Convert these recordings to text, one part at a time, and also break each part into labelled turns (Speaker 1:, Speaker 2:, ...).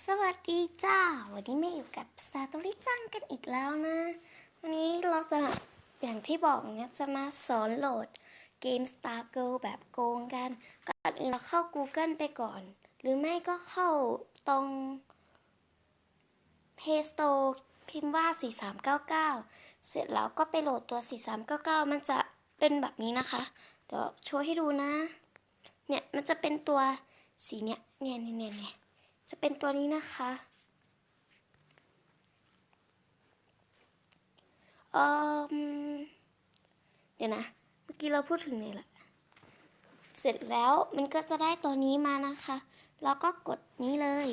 Speaker 1: สวัสดีจ้า วันนี้มาอยู่กับซาโตริจังกันอีกแล้วนะ วันนี้เราจะอย่างที่บอกเนี่ยจะมาสอนโหลดเกม Star Girl แบบโกงกัน ก่อนอื่นเราเข้า Google ไปก่อน หรือไม่ก็เข้าตรง Play Store พิมพ์ว่า 4399 เสร็จแล้วก็ไปโหลดตัว 4399 มันจะเป็นแบบนี้นะคะ เดี๋ยวโชว์ให้ดูนะ เนี่ยมันจะเป็นตัวสีเนี่ยเนี่ยเนี่ยเนี่ยเนี่ย จะเป็นตัวนี้นะคะเออเดี๋ยวนะ เมื่อกี้เราพูดถึงไหนละเสร็จแล้วมันก็จะได้ตัวนี้มานะคะ แล้วก็กดนี้เลย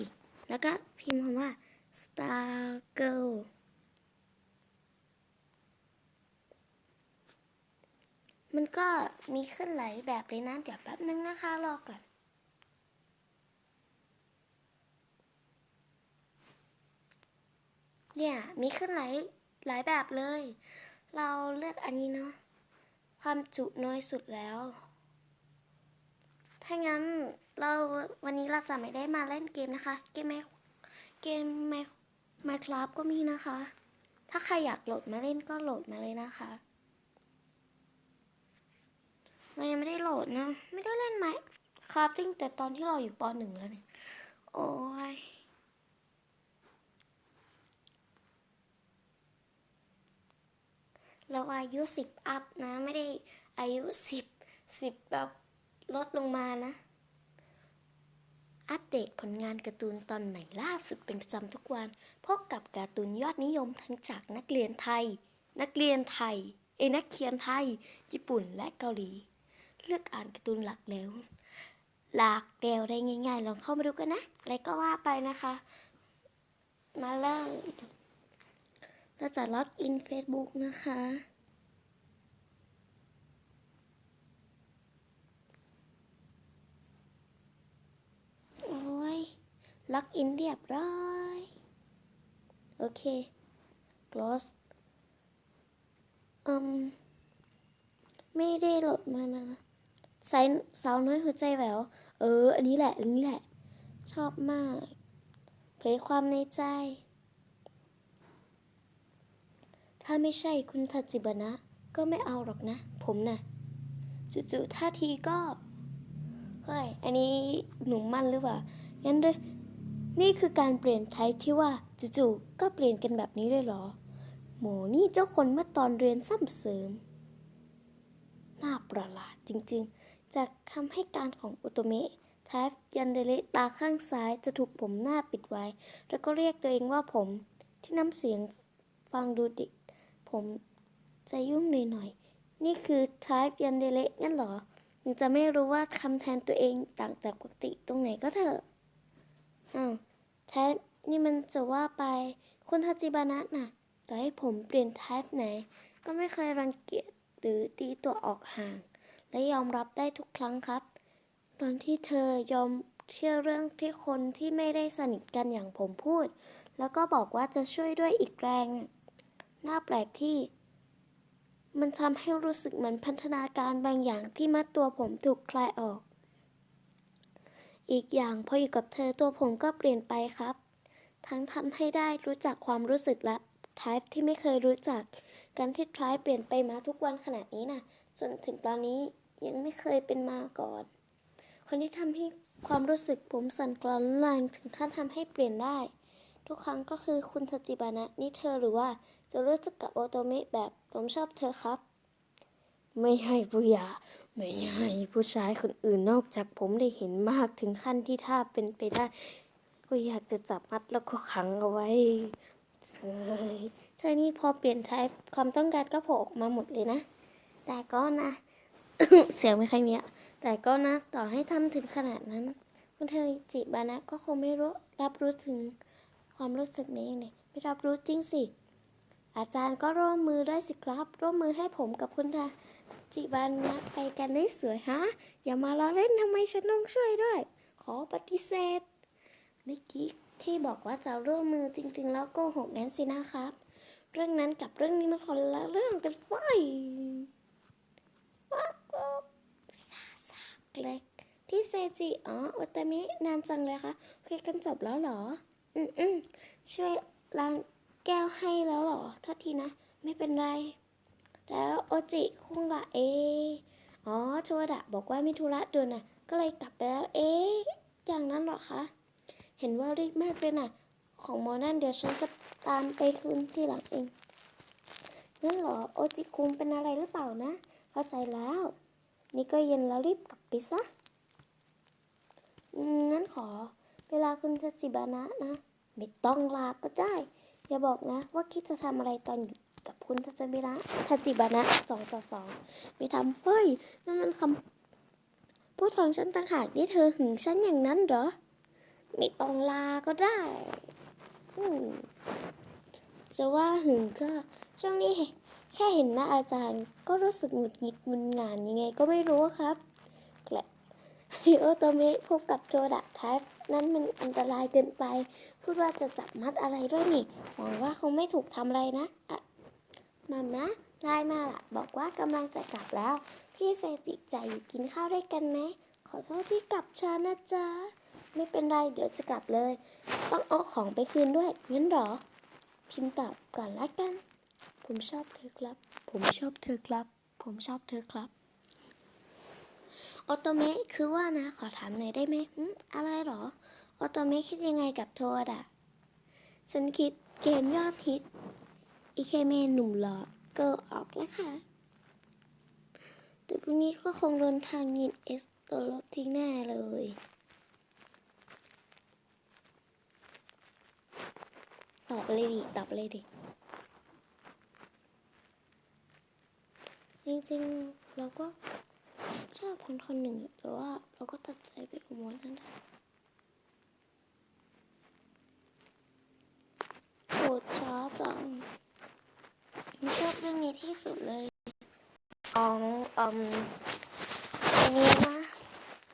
Speaker 1: แล้วก็พิมพ์คำว่า star girl มันก็มีขึ้นหลายแบบเลยนะ เดี๋ยวแป๊บนึงนะคะ รอก่อน เนี่ยมีขึ้นหลายหลายแบบเลย เราเลือกอันนี้เนาะความจุน้อยสุดแล้ว ถ้างั้นเราวันนี้เราจะไม่ได้มาเล่นเกมนะคะ เกมไมเกมไมไมคราฟก็มีนะคะ ถ้าใครอยากโหลดมาเล่นก็โหลดมาเลยนะคะเรายังไม่ได้โหลดนะ ไม่ได้เล่นไมคราฟตั้งแต่ตอนที่เราอยู่ปหนึ่งแล้วเนี่ย โอ้ย เราอายุสิบอัพนะ ไม่ได้อายุสิบสิบแบบลดลงมานะ อัปเดตผลงานการ์ตูนตอนใหม่ล่าสุดเป็นประจำทุกวันพบกับการ์ตูนยอดนิยมทั้งจากนักเรียนไทย นักเรียนไทย เอนักเขียนไทย ญี่ปุ่นและเกาหลี เลือกอ่านการ์ตูนหลักแล้ว หลากแนวได้ง่ายๆลองเข้ามาดูกันนะ อะไรก็ว่าไปนะคะ มาเลย เราจะล็อกอิน Facebook นะคะ โอ้ย ล็อกอินเรียบร้อย โอเค close อืม ไม่ได้โหลดมานะสายสาวน้อยหัวใจแหวว เออ อันนี้แหละ อันนี้แหละ ชอบมาก เผยความในใจ ถ้าไม่ใช่คุณทัจิบนะ ก็ไม่เอาหรอกนะ ผมนะ่ะจู่ๆท่าทีก็เฮ้ยอันนี้หนุ่มมั่นหรือเปล่างั้นด้วยนี่คือการเปลี่ยนไทป์ที่ว่าจู่ๆก็เปลี่ยนกันแบบนี้เลยเหรอโหมนี่เจ้าคนเมื่อตอนเรียนซ้ำเสริม น่าประหลาดจริงๆ จากคำให้การของโอโตเมะทฟยันเดเลตาข้างซ้ายจะถูกผมหน้าปิดไว้ แล้วก็เรียกตัวเองว่าผมที่น้ำเสียงฟังดูเด็ก ผมจะยุ่งหน่อยๆ นี่คือทาฟยันเดเลงั้นหรอยังจะไม่รู้ว่าคำแทนตัวเองต่างจากปกติตรงไหนก็เถอะอ้าวแทบนี่มันจะว่าไปคุณฮาจิบานะน่ะแต่ให้ผมเปลี่ยนไทป์ไหน ก็ไม่เคยรังเกียจหรือตีตัวออกห่าง และยอมรับได้ทุกครั้งครับ ตอนที่เธอยอมเชื่อเรื่องที่คนที่ไม่ได้สนิทกันอย่างผมพูด แล้วก็บอกว่าจะช่วยด้วยอีกแรง น่าแปลกที่ มันทำให้รู้สึกเหมือนพันธนาการบางอย่างที่มัดตัวผมถูกคลายออก อีกอย่างพออยู่กับเธอตัวผมก็เปลี่ยนไปครับ ทั้งทำให้ได้รู้จักความรู้สึกและทายที่ไม่เคยรู้จัก การที่ทายเปลี่ยนไปมาทุกวันขนาดนี้นะจนถึงตอนนี้ยังไม่เคยเป็นมาก่อน คนที่ทำให้ความรู้สึกผมสั่นกลอนแรงถึงขั้นทำให้เปลี่ยนได้ ทุกครั้งก็คือคุณทจิบานะนี่เธอหรือว่าจะรู้สึกกับโอโตเมะแบบผมชอบเธอครับ ไม่ให้ผู้หญิงไม่ให้ผู้ชายคนอื่นนอกจากผมได้เห็นมากถึงขั้นที่ถ้าเป็นไปได้ ก็อยากจะจับมัดแล้วก็ขังเอาไว้เฮ้ยเธอนี่พอเปลี่ยนไทป์ความต้องการก็โผล่ออกมาหมดเลยนะ แต่ก็นะ เสียงไม่ค่อยมีอะแต่ก็นะ ต่อให้ทำถึงขนาดนั้น คุณเธอจิบานะก็คงไม่รู้รับรู้ถึง ความรู้สึกนี้เลยไม่รับรู้จริงสิ อาจารย์ก็ร่วมมือด้วยสิครับ ร่วมมือให้ผมกับคุณทาจิบานะไปกันได้สวยฮะ อย่ามาล้อเล่นทำไมฉันต้องช่วยด้วย ขอปฏิเสธเมื่อกี้ที่บอกว่าจะร่วมมือจริง ๆ แล้วโกหกงั้นสินะครับ เรื่องนั้นกับเรื่องนี้มันคนละเรื่องกันไฟว้าวซาซาเล็กพี่เซจิ อ๋อโอตามินานจังเลยคะคุยกันจบแล้วเหรอ อืมอืมช่วยล้างแก้วให้แล้วหรอโทษทีนะ ไม่เป็นไร แล้วโอจิคุงละเอ อ๋อโทดะบอกว่ามีธุระด่วนน่ะ ก็เลยกลับไปแล้ว เอ๊ะอย่างนั้นเหรอคะ เห็นว่ารีบมากเลยน่ะ ของหมอนั่นเดี๋ยวฉันจะตามไปคืนที่หลังเองงั้นเหรอโอจิคุงเป็นอะไรหรือเปล่านะ เข้าใจแล้ว นี่ก็เย็นแล้วรีบกลับไปซะงั้นขอเวลาคุณทาจิบานะนะ ไม่ต้องลาก็ได้ อย่าบอกนะว่าคิดจะทำอะไรตอนอยู่กับคุณทาจิบานะทาจิบานะสองต่อสองไม่ทำเฮ้ยนั่นมันคำพูดของฉันต่างหากนี่เธอหึงฉันอย่างนั้นเหรอ ไม่ต้องลาก็ได้จะว่าหึงก็ช่วงนี้แค่เห็นหน้าอาจารย์ก็รู้สึกหงุดหงิดมึนงานยังไงก็ไม่รู้ครับแกละฮิโอโตเมะพบกับโจดะไทป์ นั้นมันอันตรายเกินไป พูดว่าจะจับมัดอะไรด้วยนี่ หวังว่าคงไม่ถูกทำอะไรนะอะมานะไลน์มาล่ะ บอกว่ากำลังจะกลับแล้ว พี่เซจิจะอยู่กินข้าวด้วยกันไหม ขอโทษที่กลับช้านะจ๊ะ ไม่เป็นไรเดี๋ยวจะกลับเลย ต้องเอาของไปคืนด้วยงั้นเหรอ พิมพ์ตอบก่อนละกัน ผมชอบเธอครับ ผมชอบเธอครับ ผมชอบเธอครับ โอโตเมะคือว่านะ ขอถามหน่อยได้ไหมหึอะไรหรอโอโตเมะคิดยังไงกับโทดะฉันคิดเกมยอดฮิตอีเคเมหนุ่มหล่อเกิร์ลออกแล้วค่ะ แต่พรุ่งนี้ก็คงโดนทางยินเอสตัวลบทิ้งแน่เลยตอบเลยดิตอบเลยดิจริงๆ เราก็ ชอบคนคนหนึ่งอยู่แต่ว่าเราก็ตัดใจไปกับหมดนั่นแหละโหดช้าจังไม่ชอบเรื่องนี้ที่สุดเลยของอืมอันนี้นะ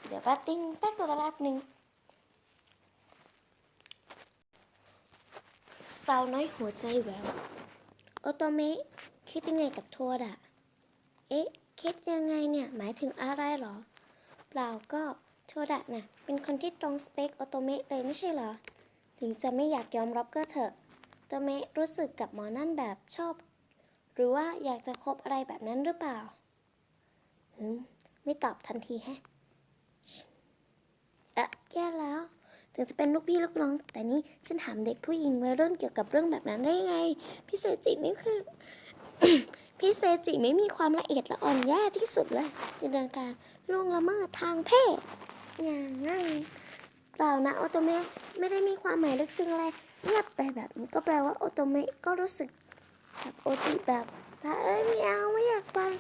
Speaker 1: เดี๋ยวแป๊บนึงแป๊บตัวแป๊บนึงสาวน้อยหัวใจแหววโอโตเมะคิดยังไงกับโทษอะ เอ๊ะ คิดยังไงเนี่ยหมายถึงอะไรหรอ เปล่าก็โทดะน่ะเป็นคนที่ตรงสเปคโอโตเมะเลยไม่ใช่เหรอ ถึงจะไม่อยากยอมรับก็เถอะโอโตเมะรู้สึกกับหมอนั่นแบบชอบ หรือว่าอยากจะคบอะไรแบบนั้นหรือเปล่าฮึมไม่ตอบทันทีแฮะเอะแย่แล้ว ถึงจะเป็นลูกพี่ลูกน้อง แต่นี่ฉันถามเด็กผู้หญิงวัยรุ่นเกี่ยวกับเรื่องแบบนั้นได้ยังไงพี่เศษฐีไม่คือ พี่เซจิไม่มีความละเอียดละอ่อนแย่ที่สุดเลยจินตนาการล่วงละเมิดทางเพศอย่างนั้นเปล่านะโอโตเมะไม่ได้มีความหมายลึกซึ้งอะไรเงียบไปแบบนี้ก็แปลว่าโอโตเมะก็รู้สึกแบบโอจิแบบว่าเอ้ยไม่เอาไม่อยากฟัง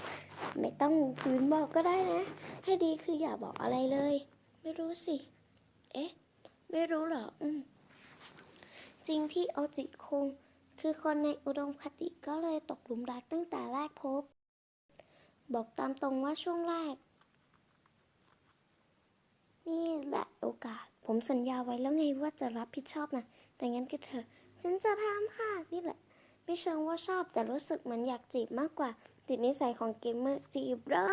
Speaker 1: ไม่ต้องฝืนบอกก็ได้นะ ให้ดีคืออย่าบอกอะไรเลย ไม่รู้สิ เอ๊ะ ไม่รู้เหรอ อืมจริงที่โอจิคง คือคนในอุดมคติก็เลยตกหลุมรักตั้งแต่แรกพบ บอกตามตรงว่าช่วงแรก นี่แหละโอกาส ผมสัญญาไว้แล้วไงว่าจะรับผิดชอบนะ แต่งั้นก็เถอะ ฉันจะทำค่ะ นี่แหละ ไม่เชิงว่าชอบแต่รู้สึกเหมือนอยากจีบมากกว่า ติดนิสัยของเกมเมอร์จีบเหรอ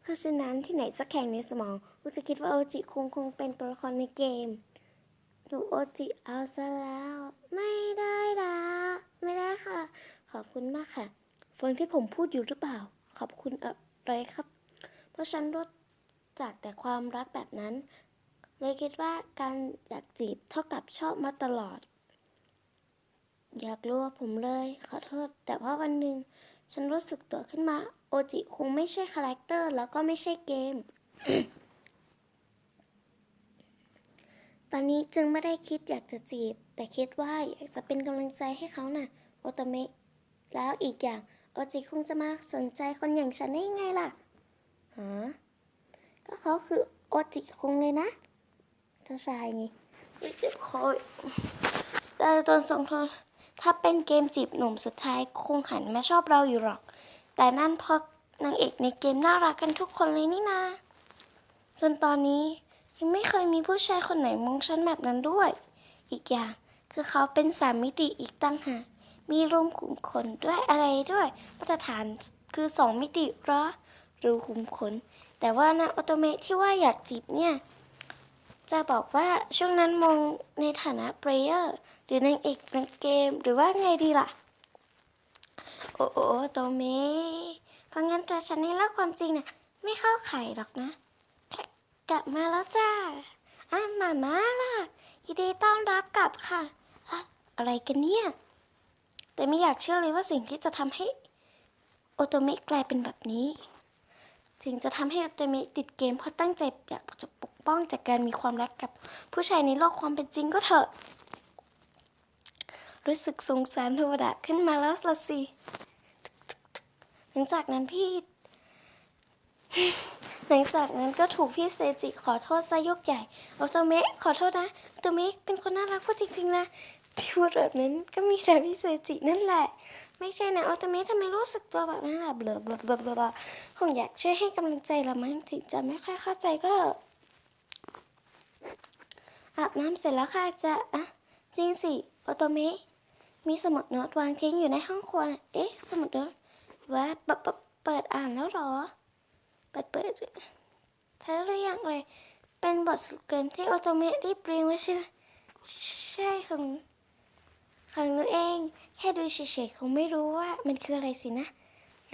Speaker 1: เพราะฉะนั้นที่ไหนสักแห่งในสมองกูจะคิดว่าโอจิคงคงเป็นตัวละครในเกม ดูโอจิเอาซะแล้ว ไม่ได้ละไม่ได้ค่ะ ขอบคุณมากค่ะ ฟังที่ผมพูดอยู่หรือเปล่า ขอบคุณอะไรครับ เพราะฉันรู้จากแต่ความรักแบบนั้น เลยคิดว่าการอยากจีบเท่ากับชอบมาตลอด อยากรู้ว่าผมเลย ขอโทษ แต่ว่าวันหนึ่งฉันรู้สึกตัวขึ้นมา โอจิคงไม่ใช่คาแรคเตอร์แล้วก็ไม่ใช่เกม ต อนนี้จึงไม่ได้คิดอยากจะจีบ แต่คิดว่าอยากจะเป็นกำลังใจให้เขาน่ะโอโตเมะแล้วอีกอย่างโอจิคงจะมาสนใจคนอย่างฉันได้ยังไงล่ะฮะก็เขาคือโอจิคงเลยนะเจ้าชายไงไม่เจ็บคอแต่ตอนสองทนถ้าเป็นเกมจีบหนุ่มสุดท้ายคงหันมาชอบเราอยู่หรอก แต่นั่นเพราะนางเอกในเกมน่ารักกันทุกคนเลยนี่นาจนตอนนี้ ยังไม่เคยมีผู้ชายคนไหนมองฉันแบบนั้นด้วย อีกอย่างคือเขาเป็นสามมิติอีกตั้งหากมีรูมขุมขนด้วยอะไรด้วยมาตรฐานคือสองมิติเหรอหรือขุมขน แต่ว่านะโอโตเมะที่ว่าอยากจีบเนี่ย จะบอกว่าช่วงนั้นมองในฐานะเปรเยอร์หรือนางเอกในเกมหรือว่าไงดีล่ะ โอ้โอโตเมเพราะงั้นตัวฉันในเล่าความจริงเนี่ยไม่เข้าไข่หรอกนะ กลับมาแล้วจ้าอะมาม่าล่ะยินดีต้อนรับกลับค่ะอะอะไรกันเนี่ย แต่ไม่อยากเชื่อเลยว่าสิ่งที่จะทำให้โอโตเมะกลายเป็นแบบนี้ถึงจะทำให้โอโตเมะติดเกมเพราะตั้งใจอยากจะปกป้องจากการมีความรักกับ ผู้ชายในโลกความเป็นจริงก็เถอะ รู้สึกสงสารโทวดะขึ้นมาแล้วละสิ หลังจากนั้นพี่ หลังจากนั้นก็ถูกพี่เซจิขอโทษซะยกใหญ่โอโตเมะขอโทษนะโอโตเมะเป็นคนน่ารักพูดจริงๆนะที่พูดแบบนั้นก็มีแต่พี่เซจินั่นแหละ ไม่ใช่นะโอโตเมะทำไมรู้สึกตัวแบบนั้นล่ะเบลอเบลอเบลอเบลอคงอยากช่วยให้กำลังใจละมั้งถึงจะไม่ค่อยเข้าใจก็อะอาบน้ำเสร็จแล้วค่ะจะอะจริงสิโอโตเมะมีสมุดโน้ตวางทิ้งอยู่ในห้องครัวนะเอ๊ะ สมุดโน้ตว่าเปิดเปิดเปิดอ่านแล้วหรอ ปิดเปิดเธอหรือยังเลย เป็นบทสรุปเกมที่โอโตเมะได้ปริงไว้ใช่ไหมใช่ของของหนูเอง แค่ดูเฉยๆคงไม่รู้ว่ามันคืออะไรสินะ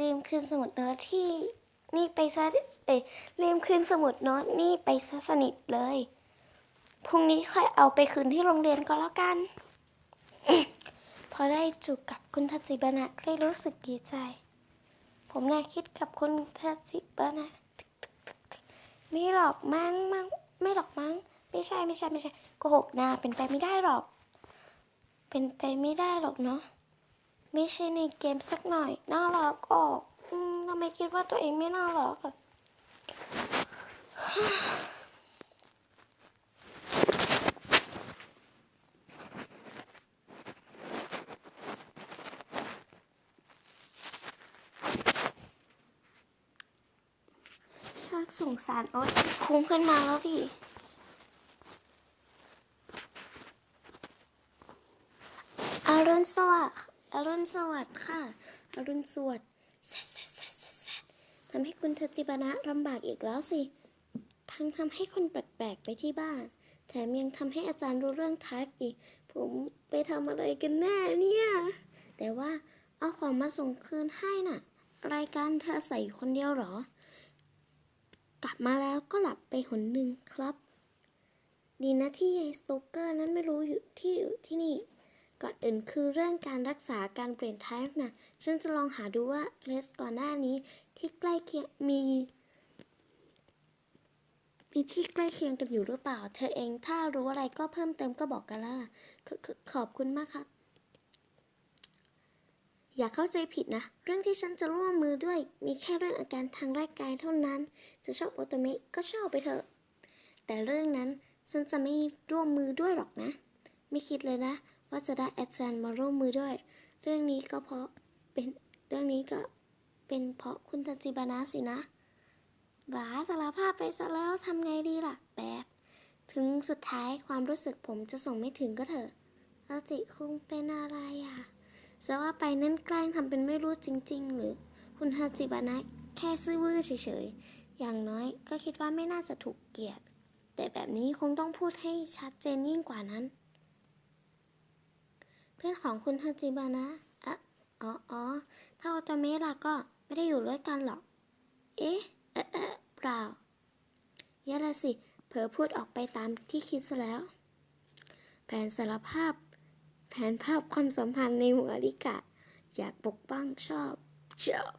Speaker 1: ลืมคืนสมุดโน้ตที่นี่ไปซะเอ้ยลืมคืนสมุดโน้ตนี่ไปซะสนิทเลย พรุ่งนี้ค่อยเอาไปคืนที่โรงเรียนก็แล้วกัน พอได้จูบกับคุณทัจิบานะได้รู้สึกดีใจ ผมน่าคิดกับคุณทัจิบะนะไม่หรอกมั้งมั้งไม่หรอกมั้ง ไม่ใช่ไม่ใช่ไม่ใช่โกหกนาเป็นไปไม่ได้หรอก เป็นไปไม่ได้หรอกเนาะไม่ใช่ในเกมสักหน่อยน่ารักออกทำไมคิดว่าตัวเองไม่น่ารักอะ ชัก สงสารโอ๊ตคุ้งขึ้นมาแล้วดิอรุณสวัสดิ์อรุณสวัสดิ์ค่ะ อรุณสวัสดิ์แซดแซดแซดแซดแซดทำให้คุณเทจิบานะลำบากอีกแล้วสิ ทั้งทำให้คนแปลกๆไปที่บ้าน แถมยังทำให้อาจารย์รู้เรื่องไทป์อีก ผมไปทำอะไรกันแน่เนี่ย แต่ว่าเอาของมาส่งคืนให้น่ะ รายการเธอใส่อยู่คนเดียวหรอ กลับมาแล้วก็หลับไปหนหนึ่งครับ ดีนะที่ยายสโตเกอร์นั้นไม่รู้อยู่ที่อยู่ที่นี่ ก่อนอื่นคือเรื่องการรักษาการเปลี่ยนไทป์นะฉันจะลองหาดูว่าเลสก่อนหน้านี้ที่ใกล้เคียงมีมีที่ใกล้เคียงกันอยู่หรือเปล่า เธอเองถ้ารู้อะไรก็เพิ่มเติมก็บอกกันละขขขอบคุณมากครับ อย่าเข้าใจผิดนะ เรื่องที่ฉันจะร่วมมือด้วย มีแค่เรื่องอาการทางร่างกายเท่านั้น จะชอบโอโตเมะก็ชอบไปเถอะ แต่เรื่องนั้นฉันจะไม่ร่วมมือด้วยหรอกนะ ไม่คิดเลยนะ ว่าจะได้อาจารย์มาร่วมมือด้วย เรื่องนี้ก็เพราะเป็นเรื่องนี้ก็เป็นเพราะคุณตันจิบานะสินะบาสารภาพไปซะแล้วทำไงดีล่ะแบกถึงสุดท้ายความรู้สึกผมจะส่งไม่ถึงก็เถอะอาจิคงเป็นอะไรอะ จะว่าไปนั่นแกล้งทำเป็นไม่รู้จริง ๆ หรือ คุณฮาจิบานะแค่ซื่อบื้อเฉยๆ อย่างน้อยก็คิดว่าไม่น่าจะถูกเกลียด แต่แบบนี้คงต้องพูดให้ชัดเจนยิ่งกว่านั้น เพื่อนของคุณฮาจิบานะอะอ๋อออถ้าโอตาเมะล่ะก็ไม่ได้อยู่ด้วยกันหรอก เอ๊ะเอะเอ๊ะเปล่าย่ละสิเผลอพูดออกไปตามที่คิดซะแล้ว แผนสารภาพ แผนภาพความสัมพันธ์ในหัวลิกะ อยากปกป้องชอบชอบ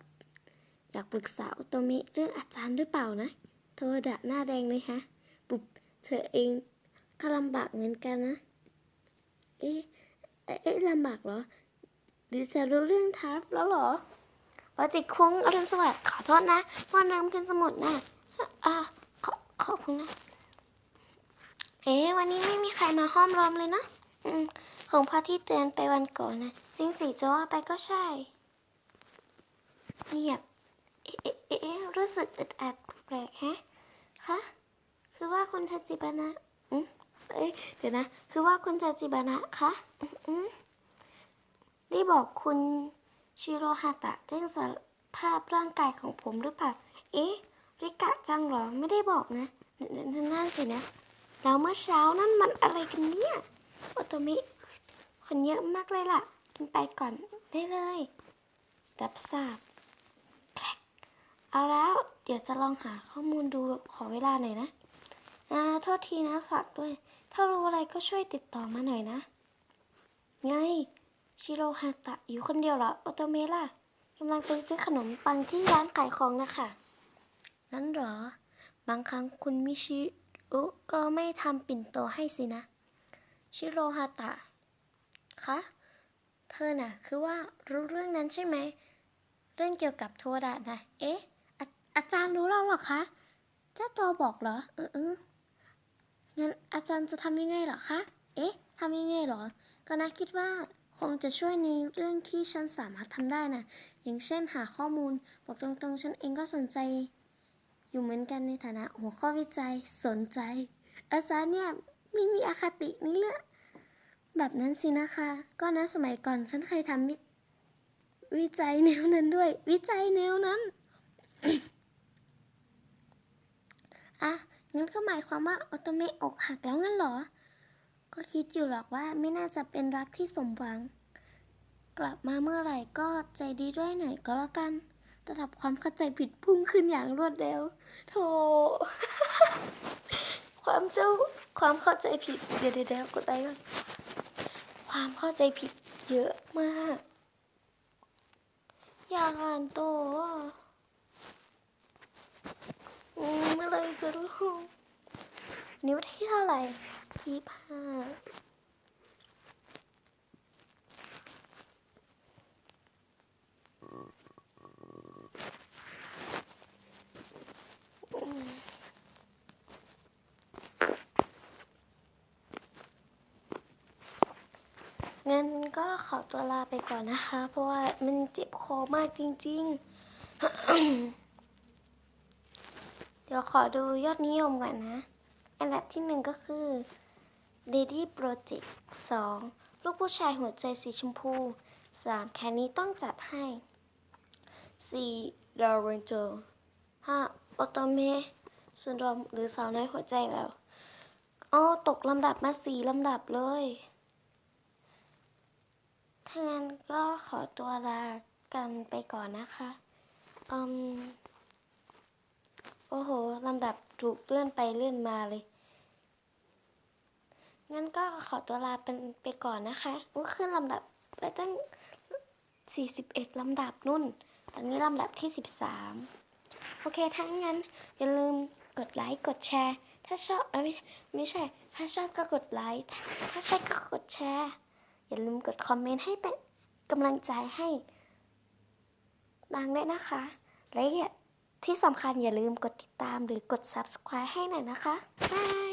Speaker 1: อยากปรึกษาโอโตเมะเรื่องอาจารย์หรือเปล่านะ โทดะหน้าแดงเลยฮะ ปุบเธอเองก็ลำบากเหมือนกันนะ เอ๊ะ เอ๊ะลำบากเหรอ หรือจะรู้เรื่องทับแล้วเหรอวาจิตคุงอรุณสวัสดิ์ขอโทษนะวันลืมขึ้นสมุดนะอ่าขอขอบคุณนะ เอ๊ะวันนี้ไม่มีใครมาห้อมล้อมเลยนะ อืม ของพ่อที่เตือนไปวันก่อนนะจริงสิจะว่าไปก็ใช่ เงียบ เอ๊ะเอ๊ะเอ๊ะเอ๊ะรู้สึกอึดอัดแปลกฮะคะคือว่าคุณทาจิบานะอืมเอ้ยเดี๋ยวนะ คือว่าคุณทาจิบานะคะอืมได้บอกคุณชิโรฮาตะเรื่องสภาพร่างกายของผมหรือเปล่า เอ๊ะ ริกะจังเหรอ ไม่ได้บอกนะนนนนั่นสินะ แล้วเมื่อเช้านั่นมันอะไรกันเนี่ย โอโตมิ คนเยอะมากเลยล่ะ กินไปก่อนได้เลย รับทราบแคร็กเอาแล้วเดี๋ยวจะลองหาข้อมูลดูขอเวลาหน่อยนะ อ่า โทษทีนะฝากด้วย ถ้ารู้อะไรก็ช่วยติดต่อมาหน่อยนะ ไง ชิโรฮาตะอยู่คนเดียวเหรอโอโตเมะล่ะกำลังไปซื้อขนมปังที่ร้านขายของนะคะนั้นเหรอ บางครั้งคุณมิชิอุก็ไม่ทำปิ่นโตให้สินะ ชิโรฮาตะ คะ เธอน่ะ คือว่ารู้เรื่องนั้นใช่ไหม เรื่องเกี่ยวกับโทดะนะ เอ๊ะอาอาจารย์รู้แล้วเหรอคะเจ้าตัวบอกเหรอ เออเอองั้นอาจารย์จะทำยังไงหรอคะ เอ๊ะทำยังไงหรอ ก็น่าคิดว่าคงจะช่วยในเรื่องที่ฉันสามารถทำได้นะ อย่างเช่นหาข้อมูล บอกตรงๆ ฉันเองก็สนใจ อยู่เหมือนกันในฐานะหัวข้อวิจัยสนใจ อาจารย์เนี่ยไม่มีอคตินี่แหละ แบบนั้นสินะคะ ก็นะสมัยก่อนฉันเคยทำวิจัยแนวนั้นด้วย วิจัยแนวนั้นอะงั้นก็หมายความว่าออโตเมะอกหักแล้วงั้นเหรอ ก็คิดอยู่หรอกว่าไม่น่าจะเป็นรักที่สมหวัง กลับมาเมื่อไหร่ก็ใจดีด้วยหน่อยก็แล้วกันระดับความเข้าใจผิดพุ่งขึ้นอย่างรวดเร็ว โธ่ ความเจ้าความเข้าใจผิด เดี๋ยวเดี๋ยวเดี๋ยวกดไลค์ก่อน ความเข้าใจผิดเยอะมาก อยากอ่านต่ออะอืมเมื่อไหรจะรู้นิ้วที่เท่าไหร่ที่ห้า งั้นก็ขอตัวลาไปก่อนนะคะ เพราะว่ามันเจ็บคอมากจริง ๆ เดี๋ยวขอดูยอดนิยมก่อนนะ อันดับที่หนึ่งก็คือ Lady Project 2 ลูกผู้ชายหัวใจสีชมพู 3 แค่นี้ต้องจัดให้4 d a r w i n g e r 5 o t o m e Syndrome หรือสาวน้อยหัวใจแบบอ๋อตกลำดับมา4ลำดับเลย ถ้างั้นก็ขอตัวลากันไปก่อนนะคะอืมโอ้โหลำดับถูกเลื่อนไปเลื่อนมาเลย งั้นก็ขอตัวลาเป็นไปก่อนนะคะอุ้ขึ้นลำดับไปตั้ง 41 ลำดับนุ่น ตอนนี้ลำดับที่ 13 โอเคถ้างั้น อย่าลืมกดไลค์กดแชร์ ถ้าชอบไม่ไม่ใช่ ถ้าชอบก็กดไลค์ ถ้าใช่ก็กดแชร์ อย่าลืมกดคอมเมนต์ให้เป็นกำลังใจให้บางด้วยนะคะ และที่สำคัญอย่าลืมกดติดตามหรือกด subscribe ให้หน่อยนะคะบาย